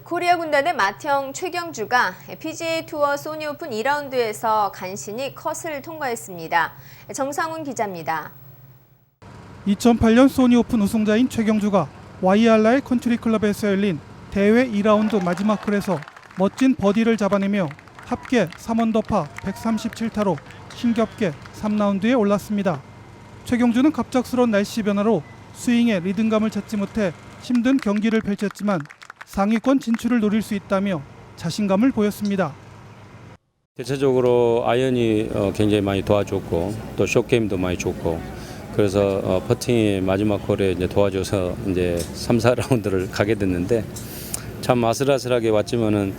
코리아 군단의 맏형 최경주가 PGA 투어 소니 오픈 2라운드에서 간신히 컷을 통과했습니다. 정상훈 기자입니다. 2008년 소니 오픈 우승자인 최경주가 YR라의 컨트리 클럽에서 열린 대회 2라운드 마지막 홀에서 멋진 버디를 잡아내며 합계 3언더파 137타로 힘겹게 3라운드에 올랐습니다. 최경주는 갑작스러운 날씨 변화로 스윙에 리듬감을 찾지 못해 힘든 경기를 펼쳤지만 상위권 진출을 노릴 수 있다며 자신감을 보였습니다. 대체적으로 아이언이 어, 굉장히 많이 도와줬고 또 숏게임도 많이 좋고 그래서 어, 퍼팅이 마지막 홀에 이제 도와줘서 이제 3, 4라운드를 가게 됐는데 참 아슬아슬하게 왔지만은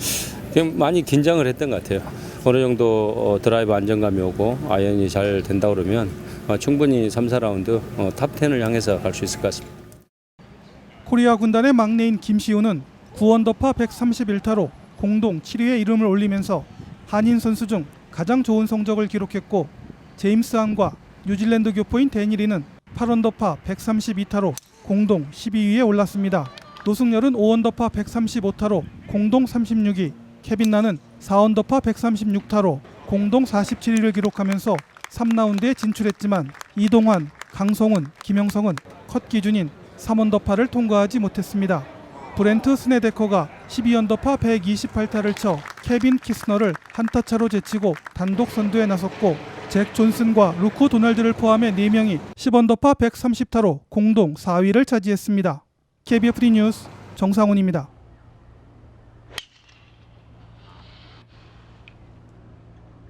많이 긴장을 했던 것 같아요. 어느 정도 어, 드라이브 안정감이 오고 아이언이 잘 된다 그러면 어, 충분히 3, 4라운드 어, 탑 10을 향해서 갈 수 있을 것 같습니다. 코리아 군단의 막내인 김시우는 9언더파 131타로 공동 7위에 이름을 올리면서 한인 선수 중 가장 좋은 성적을 기록했고 제임스 한과 뉴질랜드 교포인 데니리는 8언더파 132타로 공동 12위에 올랐습니다. 노승열은 5언더파 135타로 공동 36위, 케빈 나는 4언더파 136타로 공동 47위를 기록하면서 3라운드에 진출했지만 이동환, 강성훈, 김영성은 컷 기준인 3언더파를 통과하지 못했습니다. 브렌트 스네데커가 12언더파 128타를 쳐 케빈 키스너를 한타 차로 제치고 단독 선두에 나섰고 잭 존슨과 루크 도널드를 포함해 4명이 10언더파 130타로 공동 4위를 차지했습니다. KBF 뉴스 정상훈입니다.